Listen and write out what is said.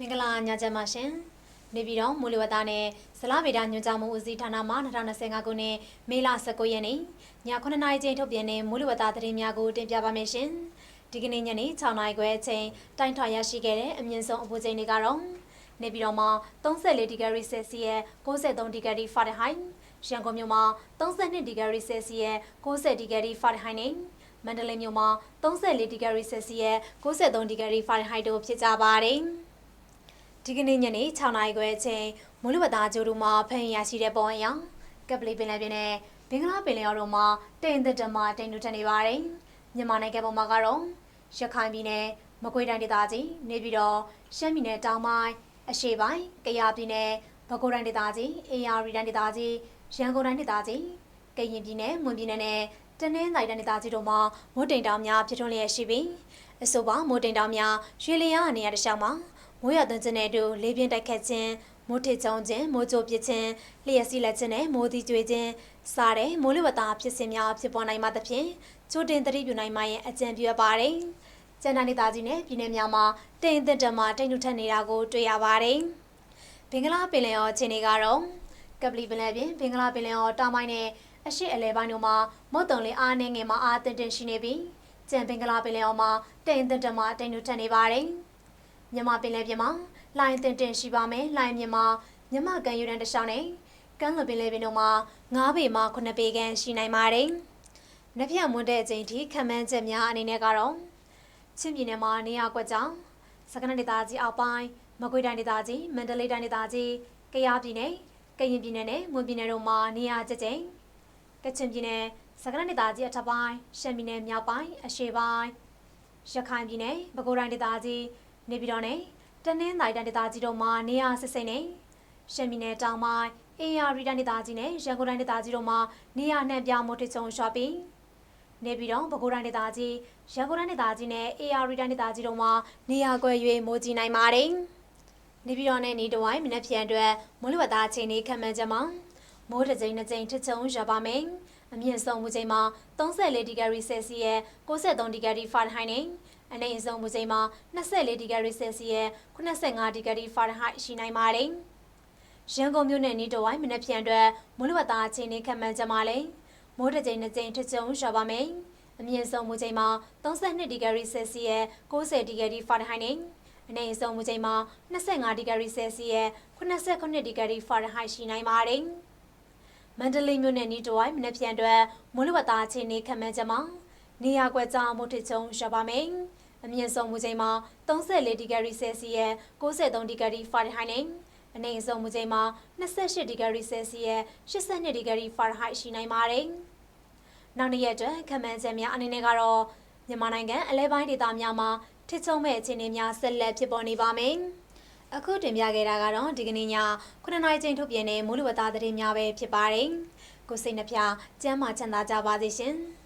မင်္ဂလာညချမ်းပါရှင်နေပြည်တော်မူလဝတ္တနဲ့ဇလဗေဒညွှန်ကြားမှုဦးစီးဌာနမှ2025ခုနှစ်မေလ19ရက်နေ့ည9:00နာရီချိန်ထုတ်ပြန်တဲ့မူလဝတ္တသတင်းများကိုတင်ပြပါမယ်ရှင်ဒီကနေ့ညနေ6:00နာရီခွဲအချိန်တိုင်းထွာရရှိခဲ့တဲ့အမြင့်ဆုံးအပူချိန်တွေကတော့နေပြည်တော်မှာ34ဒီဂရီဆယ်စီယပ်63ဒီဂရီဖာရင်ဟိုက်ရန်ကုန်မြို့မှာ32ဒီဂရီဆယ်စီယပ်60ဒီဂရီဖာရင်ဟိုက်နဲ့မန္တလေးမြို့မှာ34ဒီဂရီဆယ်စီယပ်63ဒီဂရီဖာရင်ဟိုက်တို့ဖြစ်ကြပါတယ်။ ဒီကနေ့ညနေ6နာရီခွဲအချိန်မူလဝတ္တာကျိုးတို့မှာဖမ်းရရှိတဲ့ပုံအရကပလီပင်လယ်ပြင်နဲ့ဘင်္ဂလားပင်လယ်အော်တို့မှာတိမ်သက်တမတိမ်တူထနေပါတယ်။မြန်မာနိုင်ငံပေါ်မှာကတော့ရခိုင်ပြည်နယ်မကွေးတိုင်းဒေသကြီးနေပြည်တော်ရှမ်းပြည်နယ်တောင်ပိုင်းအရှေ့ပိုင်းကယားပြည်နယ်ပဲခူးတိုင်းဒေသကြီးအေရရီတိုင်းဒေသကြီးရန်ကုန်တိုင်းဒေသကြီးကရင်ပြည်နယ်မွန်ပြည်နယ်နဲ့တနင်္သာရီတိုင်းဒေသကြီးတို့မှာမိုးတိမ်တောင်များဖြစ်ထွန်းလျက်ရှိပြီးအဆိုပါမိုးတိမ်တောင်များရွှေလျားအနေရတစ်လျှောက်မှာ မိုးရသွန်းခြင်းနဲ့အတူလေးပြင်းတိုက်ခတ်ခြင်းမိုးထစ်ချုံခြင်းမိုးကြိုပစ်ခြင်းလျှက်စီးလက်ခြင်းနဲ့မိုးသီးကျွေခြင်းစားတဲ့မိုးလေဝသဖြစ်စဉ်များဖြစ်ပေါ်နိုင်မှသဖြင့်ချိုးတင်သတိပြုနိုင်မှရဲ့အကြံပြုရပါတယ်။ကျန်တဲ့ဒေသကြီးနဲ့ပြည်내များမှာတိမ်သက်တမတိမ်ထူထက်နေတာကိုတွေ့ရပါတယ်။ဘင်္ဂလားပင်လယ်အော်ခြေနေကတော့ကပလီပင်လယ်ပြင်ဘင်္ဂလားပင်လယ်အော်တောင်ပိုင်းနဲ့အရှိအလဲပိုင်းတို့မှာမုတ်တုံလေးအားနေငယ်မှာအားတင်တင်ရှိနေပြီးကျန်ဘင်္ဂလားပင်လယ်အော်မှာတိမ်သက်တမတိမ်ထူထက်နေပါတယ်။ မြန်မာပင်လယ်ပြင်မှာလိုင်းတင်တင်ရှိပါမယ်။လိုင်းမြမှာမြမကန်ယူရန်တစ်လျှောက်နဲ့ကမ်းလွန်ပင်လယ်ပြင်တို့မှာ9ပေမှ9ပေခန့်ရှိနိုင်ပါတယ်။နက်ဖြန်မွန်းတဲ့အချိန်ထိခံမှန်းချက်များအနေနဲ့ကတော့ချင်းပြည်နယ်မှာနေရာကွက်ကြောင်စကနဒေသကြီးအောက်ပိုင်းမကွေးတိုင်းဒေသကြီးမန္တလေးတိုင်းဒေသကြီးကယားပြည်နယ်ကရင်ပြည်နယ်နဲ့မွန်ပြည်နယ်တို့မှာနေရာကျကျကချင်ပြည်နယ်စကနဒေသကြီးအထက်ပိုင်းရှမ်းပြည်နယ်မြောက်ပိုင်းအရှေ့ပိုင်းရခိုင်ပြည်နယ်ပဲခူးတိုင်းဒေသကြီး နေပြည်တော်နဲ့တနင်္သာရီတိုင်းဒေသကြီးတို့မှာနေရာစစ်စိမ့်နေရှမ်းပြည်နယ်တောင်ပိုင်းအေရရီတိုင်းဒေသကြီးနဲ့ရန်ကုန်တိုင်းဒေသကြီးတို့မှာနေရာနှံ့ပြမိုးထချုံရွှာပြီးနေပြည်တော်ပဲခူးတိုင်းဒေသကြီးရန်ကုန်တိုင်းဒေသကြီးနဲ့အေရရီတိုင်းဒေသကြီးတို့မှာနေရာကွယ်၍မိုးကြီးနိုင်ပါတယ်။နေပြည်တော်နဲ့နေတဝိုင်းမနက်ဖြန်အတွက်မိုးလေဝသအခြေအနေခန့်မှန်းချက်မှာမိုးတစ်ကြိမ်နှစ်ကြိမ်ထချုံရွှာပါမယ်။အမြင့်ဆုံးမူချိန်မှာ34ဒီဂရီဆယ်စီယပ်63ဒီဂရီဖာရင်ဟိုက်နဲ့ အနိမ့်ဆုံးမူချိန်မှာ24ဒီဂရီဆယ်စီယပ်85ဒီဂရီဖာရင်ဟိုက်ရှိနိုင်ပါတယ်။ရန်ကုန်မြို့နယ်နီးတဝိုင်းမနက်ဖြန်အတွက်မိုးလေဝသအခြေအနေခန့်မှန်းချက်မှာလည်းမိုးတစ်ကြိမ်နှစ်ကြိမ်ထကြုံရွာပါမယ်။အမြင့်ဆုံးမူချိန်မှာ32ဒီဂရီဆယ်စီယပ်90ဒီဂရီဖာရင်ဟိုက်နဲ့အနိမ့်ဆုံးမူချိန်မှာ25ဒီဂရီဆယ်စီယပ်89ဒီဂရီဖာရင်ဟိုက်ရှိနိုင်ပါတယ်။မန္တလေးမြို့နယ်နီးတဝိုင်းမနက်ဖြန်အတွက်မိုးလေဝသအခြေအနေခန့်မှန်းချက်မှာနေရာကွက်ကြောင်မိုးထကြုံရွာပါမယ်။ အမြင့်ဆုံးမူချိန်မှာ34ဒီဂရီဆယ်စီယပ်93ဒီဂရီဖာရင်ဟိုက်နဲ့အနည်းဆုံးမူချိန်မှာ28ဒီဂရီဆယ်စီယပ်82ဒီဂရီဖာရင်ဟိုက်ရှိနိုင်ပါတယ်။နောက်နေ့ရက်အတွက်ခန့်မှန်းချက်များအနေနဲ့ကတော့မြန်မာနိုင်ငံအလဲပိုင်းဒေသများမှာထစ်ချုံမဲ့အခြေအနေများဆက်လက်ဖြစ်ပေါ်နေပါမယ်။အခုတင်ပြခဲ့တာကတော့ဒီကနေ့ည9နာရီချိန်ထုတ်ပြန်တဲ့မူလဝတ္တသတင်းများပဲဖြစ်ပါတယ်။ကိုစိတ်နှပြကျမ်းမာချမ်းသာကြပါစေရှင်။